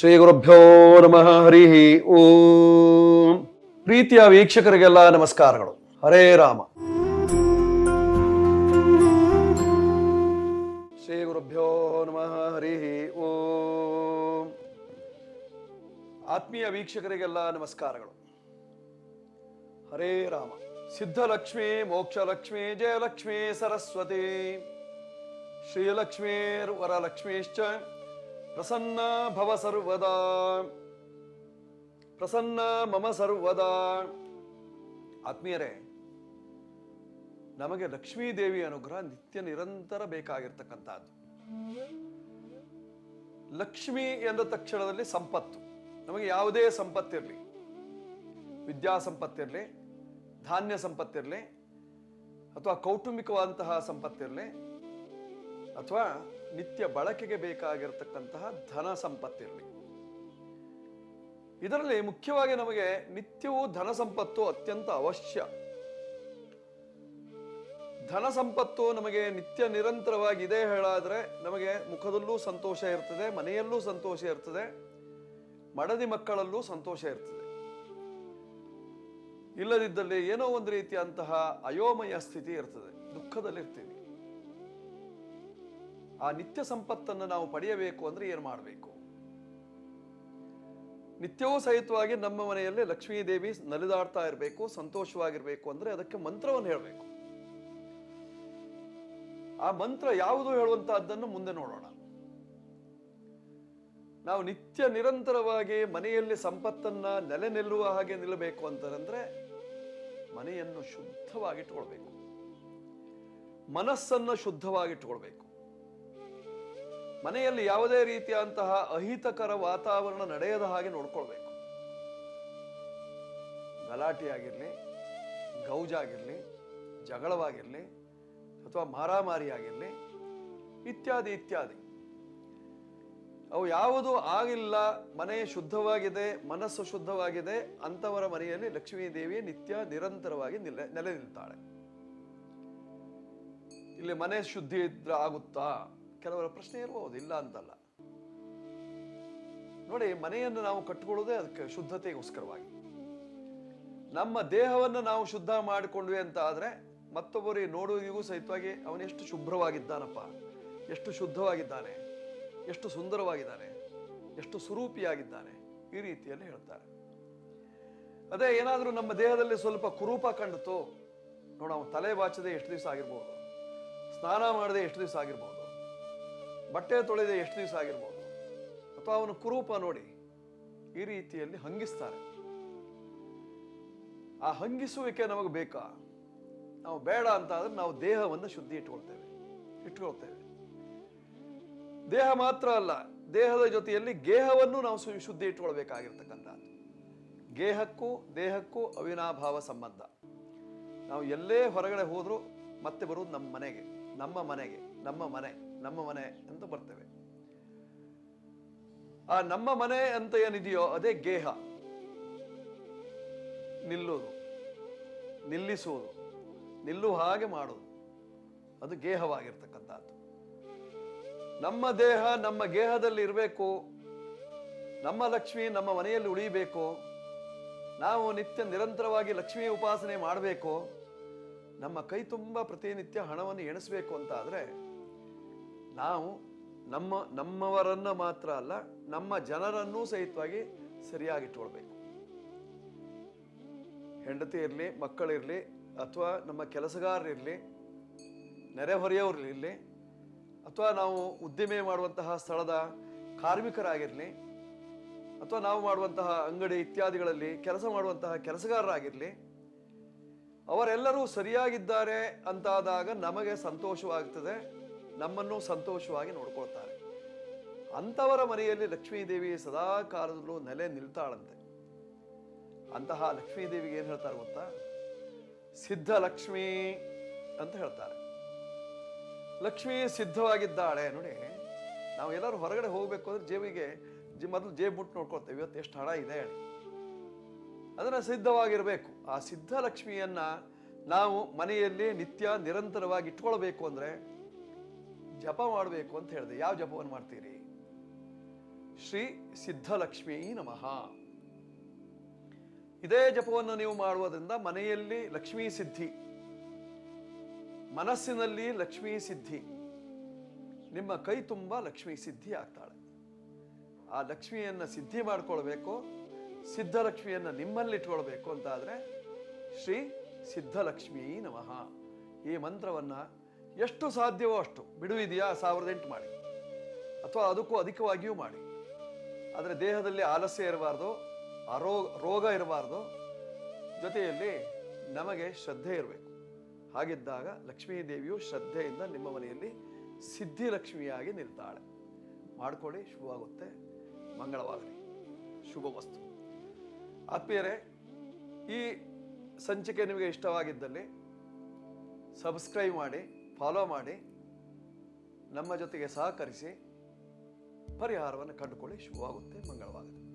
ಶ್ರೀ ಗುರುಭ್ಯೋ ನಮಃ, ಹರಿ ಓಂ. ಪ್ರೀತಿಯ ವೀಕ್ಷಕರಿಗೆಲ್ಲ ನಮಸ್ಕಾರಗಳು. ಹರೇ ರಾಮ. ಶ್ರೀ ಗುರುಭ್ಯೋ ನಮಃ, ಹರಿ ಓಂ. ಆತ್ಮೀಯ ವೀಕ್ಷಕರಿಗೆಲ್ಲ ನಮಸ್ಕಾರಗಳು. ಹರೇ ರಾಮ. ಸಿದ್ಧಲಕ್ಷ್ಮಿ, ಮೋಕ್ಷಲಕ್ಷ್ಮಿ, ಜಯಲಕ್ಷ್ಮಿ, ಸರಸ್ವತಿ. ಶ್ರೀಲಕ್ಷ್ಮೀರ್ ವರಲಕ್ಷ್ಮೀಶ್ಚ ಪ್ರಸನ್ನ ಭವ ಸರ್ವದಾ. ಪ್ರಸನ್ನ ಮಮ ಸರ್ವದಾ. ಆತ್ಮೀಯರೇ, ನಮಗೆ ಲಕ್ಷ್ಮೀ ದೇವಿ ಅನುಗ್ರಹ ನಿತ್ಯ ನಿರಂತರ ಬೇಕಾಗಿರ್ತಕ್ಕಂಥದ್ದು. ಲಕ್ಷ್ಮಿ ಎಂದ ತಕ್ಷಣದಲ್ಲಿ ಸಂಪತ್ತು. ನಮಗೆ ಯಾವುದೇ ಸಂಪತ್ತಿರಲಿ. ವಿದ್ಯಾ ಸಂಪತ್ತಿರಲಿ, ಧಾನ್ಯ ಸಂಪತ್ತಿರಲಿ, ಅಥವಾ ಕೌಟುಂಬಿಕವಾದಂತಹ ಸಂಪತ್ತಿರಲಿ, ಅಥವಾ ನಿತ್ಯ ಬಳಕೆಗೆ ಬೇಕಾಗಿರತಕ್ಕಂತಹ ಧನ ಸಂಪತ್ತಿರಲಿ. ಇದರಲ್ಲಿ ಮುಖ್ಯವಾಗಿ ನಮಗೆ ನಿತ್ಯವೂ ಧನ ಸಂಪತ್ತು ಅತ್ಯಂತ ಅವಶ್ಯ. ಧನ ಸಂಪತ್ತು ನಮಗೆ ನಿತ್ಯ ನಿರಂತರವಾಗಿ ಇದೆ ಹೇಳಾದರೆ ನಮಗೆ ಮುಖದಲ್ಲೂ ಸಂತೋಷ ಇರ್ತದೆ, ಮನೆಯಲ್ಲೂ ಸಂತೋಷ ಇರ್ತದೆ, ಮಡದಿ ಮಕ್ಕಳಲ್ಲೂ ಸಂತೋಷ ಇರ್ತದೆ. ಇಲ್ಲದಿದ್ದಲ್ಲಿ ಏನೋ ಒಂದು ರೀತಿಯಂತಹ ಅಯೋಮಯ ಸ್ಥಿತಿ ಇರ್ತದೆ, ದುಃಖದಲ್ಲಿರ್ತೀವಿ. ಆ ನಿತ್ಯ ಸಂಪತ್ತನ್ನು ನಾವು ಪಡೆಯಬೇಕು ಅಂದ್ರೆ ಏನು ಮಾಡಬೇಕು? ನಿತ್ಯವೂ ಸಹಿತವಾಗಿ ನಮ್ಮ ಮನೆಯಲ್ಲಿ ಲಕ್ಷ್ಮೀ ದೇವಿ ನಲಿದಾಡ್ತಾ ಇರಬೇಕು, ಸಂತೋಷವಾಗಿರ್ಬೇಕು ಅಂದ್ರೆ ಅದಕ್ಕೆ ಮಂತ್ರವನ್ನು ಹೇಳಬೇಕು. ಆ ಮಂತ್ರ ಯಾವುದು ಹೇಳುವಂತಹದ್ದನ್ನು ಮುಂದೆ ನೋಡೋಣ. ನಾವು ನಿತ್ಯ ನಿರಂತರವಾಗಿ ಮನೆಯಲ್ಲಿ ಸಂಪತ್ತನ್ನ ನೆಲೆ ನಿಲ್ಲುವ ಹಾಗೆ ನಿಲ್ಲಬೇಕು ಅಂತಂದ್ರೆ ಮನೆಯನ್ನು ಶುದ್ಧವಾಗಿಟ್ಕೊಳ್ಬೇಕು ಮನಸ್ಸನ್ನು ಶುದ್ಧವಾಗಿಟ್ಕೊಳ್ಬೇಕು ಮನೆಯಲ್ಲಿ ಯಾವುದೇ ರೀತಿಯಂತಹ ಅಹಿತಕರ ವಾತಾವರಣ ನಡೆಯದ ಹಾಗೆ ನೋಡ್ಕೊಳ್ಬೇಕು. ಗಲಾಟೆ ಆಗಿರ್ಲಿ ಗೌಜಾಗಿರ್ಲಿ, ಜಗಳವಾಗಿರಲಿ, ಅಥವಾ ಮಾರಾಮಾರಿ ಆಗಿರಲಿ ಇತ್ಯಾದಿ ಇತ್ಯಾದಿ. ಅವು ಯಾವುದು ಆಗಿಲ್ಲ, ಮನೆ ಶುದ್ಧವಾಗಿದೆ, ಮನಸ್ಸು ಶುದ್ಧವಾಗಿದೆ ಅಂತವರ ಮನೆಯಲ್ಲಿ ಲಕ್ಷ್ಮೀ ದೇವಿ ನಿತ್ಯ ನಿರಂತರವಾಗಿ ನಿಲೆ ನೆಲೆ ನಿಲ್ತಾಳೆ. ಇಲ್ಲಿ ಮನೆ ಶುದ್ಧಿ ಇದ್ರೆ ಆಗುತ್ತಾ? ಕೆಲವರ ಪ್ರಶ್ನೆ ಇರಬಹುದು ಇಲ್ಲ ಅಂತಲ್ಲ. ನೋಡಿ, ಮನೆಯನ್ನು ನಾವು ಕಟ್ಟಿಕೊಳ್ಳೋದೇ ಅದಕ್ಕೆ ಶುದ್ಧತೆಗೋಸ್ಕರವಾಗಿ. ನಮ್ಮ ದೇಹವನ್ನು ನಾವು ಶುದ್ಧ ಮಾಡಿಕೊಂಡ್ವಿ ಅಂತ ಆದರೆ, ಮತ್ತೊಬ್ಬರಿಗೆ ನೋಡುವುದಿಗೂ ಸಹಿತವಾಗಿ ಅವನೆಷ್ಟು ಶುಭ್ರವಾಗಿದ್ದಾನಪ್ಪ. ಎಷ್ಟು ಶುದ್ಧವಾಗಿದ್ದಾನೆ. ಎಷ್ಟು ಸುಂದರವಾಗಿದ್ದಾನೆ. ಎಷ್ಟು ಸುರೂಪಿಯಾಗಿದ್ದಾನೆ. ಈ ರೀತಿಯಲ್ಲಿ ಹೇಳ್ತಾರೆ. ಅದೇ, ಏನಾದರೂ ನಮ್ಮ ದೇಹದಲ್ಲಿ ಸ್ವಲ್ಪ ಕುರೂಪ ಕಂಡಿತು, ನೋಡ, ಅವನು ತಲೆ ಬಾಚದೆ ಎಷ್ಟು ದಿವಸ ಆಗಿರ್ಬೋದು. ಸ್ನಾನ ಮಾಡದೆ ಎಷ್ಟು ದಿವಸ ಆಗಿರ್ಬೋದು. ಬಟ್ಟೆ ತೊಳೆದೆ ಎಷ್ಟು ದಿವಸ ಆಗಿರ್ಬೋದು? ಅಥವಾ ಅವನು ಕುರೂಪ ನೋಡಿ ಈ ರೀತಿಯಲ್ಲಿ ಹಂಗಿಸ್ತಾರೆ. ಆ ಹಂಗಿಸುವಿಕೆ ನಮಗೆ ಬೇಕಾ? ನಾವು ಬೇಡ ಅಂತ ಆದ್ರೆ ನಾವು ದೇಹವನ್ನು ಶುದ್ಧಿ ಇಟ್ಕೊಳ್ತೇವೆ. ಇಟ್ಕೊಳ್ತೇವೆ. ದೇಹ ಮಾತ್ರ ಅಲ್ಲ, ದೇಹದ ಜೊತೆಯಲ್ಲಿ ಗೇಹವನ್ನು ನಾವು ಶುದ್ಧಿ ಇಟ್ಕೊಳ್ಬೇಕಾಗಿರ್ತಕ್ಕಂಥದ್ದು. ಗೇಹಕ್ಕೂ ದೇಹಕ್ಕೂ ಅವಿನಾಭಾವ ಸಂಬಂಧ. ನಾವು ಎಲ್ಲೇ ಹೊರಗಡೆ ಹೋದರೂ ಮತ್ತೆ ಬರುವುದು ನಮ್ಮ ಮನೆಗೆ ನಮ್ಮ ಮನೆಗೆ, ನಮ್ಮ ಮನೆ. ನಮ್ಮ ಮನೆ ಅಂತ ಬರ್ತೇವೆ. ಆ ನಮ್ಮ ಮನೆ ಅಂತ ಏನಿದೆಯೋ ಅದೇ ಗೇಹ. ನಿಲ್ಲೋದು ನಿಲ್ಲಿಸುವುದು ನಿಲ್ಲುವ ಹಾಗೆ ಮಾಡುವುದು ಅದು ಗೇಹವಾಗಿರ್ತಕ್ಕಂಥದ್ದು. ನಮ್ಮ ದೇಹ ನಮ್ಮ ಗೇಹದಲ್ಲಿ ಇರಬೇಕು. ನಮ್ಮ ಲಕ್ಷ್ಮಿ ನಮ್ಮ ಮನೆಯಲ್ಲಿ ಉಳಿಬೇಕು. ನಾವು ನಿತ್ಯ ನಿರಂತರವಾಗಿ ಲಕ್ಷ್ಮಿ ಉಪಾಸನೆ ಮಾಡಬೇಕು. ನಮ್ಮ ಕೈ ತುಂಬ ಪ್ರತಿನಿತ್ಯ ಹಣವನ್ನು ಎಣಿಸ್ಬೇಕು ಅಂತ ಆದರೆ ನಾವು ನಮ್ಮ, ನಮ್ಮವರನ್ನ ಮಾತ್ರ ಅಲ್ಲ, ನಮ್ಮ ಜನರನ್ನೂ ಸಹಿತವಾಗಿ ಸರಿಯಾಗಿಟ್ಕೊಳ್ಬೇಕು ಹೆಂಡತಿ ಇರಲಿ ಮಕ್ಕಳಿರಲಿ ಅಥವಾ ನಮ್ಮ ಕೆಲಸಗಾರರಿರಲಿ ನೆರೆಹೊರೆಯವರಿರಲಿ ಅಥವಾ ನಾವು ಉದ್ದಿಮೆ ಮಾಡುವಂತಹ ಸ್ಥಳದ ಕಾರ್ಮಿಕರಾಗಿರಲಿ, ಅಥವಾ ನಾವು ಮಾಡುವಂತಹ ಅಂಗಡಿ ಇತ್ಯಾದಿಗಳಲ್ಲಿ ಕೆಲಸ ಮಾಡುವಂತಹ ಕೆಲಸಗಾರರಾಗಿರಲಿ, ಅವರೆಲ್ಲರೂ ಸರಿಯಾಗಿದ್ದಾರೆ ಅಂತಾದಾಗ ನಮಗೆ ಸಂತೋಷವಾಗ್ತದೆ. ನಮ್ಮನ್ನು ಸಂತೋಷವಾಗಿ ನೋಡ್ಕೊಳ್ತಾರೆ. ಅಂಥವರ ಮನೆಯಲ್ಲಿ ಲಕ್ಷ್ಮೀದೇವಿ ಸದಾ ಕಾಲದಲ್ಲೂ ನೆಲೆ ನಿಲ್ತಾಳಂತೆ. ಅಂತಹ ಲಕ್ಷ್ಮೀದೇವಿಗೆ ಏನು ಹೇಳ್ತಾರೆ ಗೊತ್ತಾ? ಸಿದ್ಧ ಲಕ್ಷ್ಮಿ ಅಂತ ಹೇಳ್ತಾರೆ. ಲಕ್ಷ್ಮಿ ಸಿದ್ಧವಾಗಿದ್ದಾಳೆ ನೋಡಿ. ನಾವು ಎಲ್ಲರೂ ಹೊರಗಡೆ ಹೋಗ್ಬೇಕು ಅಂದ್ರೆ ಜೇಬಿಗೆ ಜಿ- ಮೊದಲು ಜೇಬ್ ಮುಟ್ಟು ನೋಡ್ಕೊಳ್ತೇವೆ. ಇವತ್ತು ಎಷ್ಟು ಹಣ ಇದೆ ಹೇಳಿ. ಅದನ್ನು ಸಿದ್ಧವಾಗಿರಬೇಕು. ಆ ಸಿದ್ಧ ಲಕ್ಷ್ಮಿಯನ್ನ ನಾವು ಮನೆಯಲ್ಲಿ ನಿತ್ಯ ನಿರಂತರವಾಗಿ ಇಟ್ಕೊಳ್ಬೇಕು ಅಂದ್ರೆ ಜಪ ಮಾಡಬೇಕು ಅಂತ ಹೇಳಿದೆ. ಯಾವ ಜಪವನ್ನು ಮಾಡ್ತೀರಿ? ಶ್ರೀ ಸಿದ್ಧಲಕ್ಷ್ಮೀ ನಮಃ. ಇದೇ ಜಪವನ್ನು ನೀವು ಮಾಡುವುದರಿಂದ ಮನೆಯಲ್ಲಿ ಲಕ್ಷ್ಮೀ ಸಿದ್ಧಿ, ಮನಸ್ಸಿನಲ್ಲಿ ಲಕ್ಷ್ಮೀ ಸಿದ್ಧಿ, ನಿಮ್ಮ ಕೈ ತುಂಬ ಲಕ್ಷ್ಮೀ ಸಿದ್ಧಿ ಆಗ್ತಾಳೆ. ಆ ಲಕ್ಷ್ಮಿಯನ್ನು ಸಿದ್ಧಿ ಮಾಡ್ಕೊಳ್ಬೇಕು, ಸಿದ್ಧಲಕ್ಷ್ಮಿಯನ್ನು ನಿಮ್ಮಲ್ಲಿ ಇಟ್ಕೊಳ್ಬೇಕು ಅಂತ ಆದರೆ ಶ್ರೀ ಸಿದ್ಧಲಕ್ಷ್ಮೀ ನಮಃ. ಈ ಮಂತ್ರವನ್ನು ಎಷ್ಟು ಸಾಧ್ಯವೋ ಅಷ್ಟು. ಬಿಡುವಿದೆಯಾ? ಸಾವಿರದ ಎಂಟು ಮಾಡಿ. ಅಥವಾ ಅದಕ್ಕೂ ಅಧಿಕವಾಗಿಯೂ ಮಾಡಿ. ಆದರೆ ದೇಹದಲ್ಲಿ ಆಲಸ್ಯ ಇರಬಾರ್ದು ಆರೋ ರೋಗ ಇರಬಾರ್ದು. ಜೊತೆಯಲ್ಲಿ ನಮಗೆ ಶ್ರದ್ಧೆ ಇರಬೇಕು. ಹಾಗಿದ್ದಾಗ ಲಕ್ಷ್ಮೀ ದೇವಿಯು ಶ್ರದ್ಧೆಯಿಂದ ನಿಮ್ಮ ಮನೆಯಲ್ಲಿ ಸಿದ್ಧಿ ಲಕ್ಷ್ಮಿಯಾಗಿ ನಿಲ್ತಾಳೆ. ಮಾಡ್ಕೊಳ್ಳಿ ಶುಭವಾಗುತ್ತೆ ಮಂಗಳವಾಗಲಿ. ಶುಭ ವಸ್ತು. ಆತ್ಮೀಯರೇ, ಈ ಸಂಚಿಕೆ ನಿಮಗೆ ಇಷ್ಟವಾಗಿದ್ದಲ್ಲಿ ಸಬ್ಸ್ಕ್ರೈಬ್ ಮಾಡಿ. ಫಾಲೋ ಮಾಡಿ ನಮ್ಮ ಜೊತೆಗೆ ಸಹಕರಿಸಿ ಪರಿಹಾರವನ್ನು ಕಂಡುಕೊಳ್ಳಿ. ಶುಭವಾಗುತ್ತೆ. ಮಂಗಳವಾಗುತ್ತೆ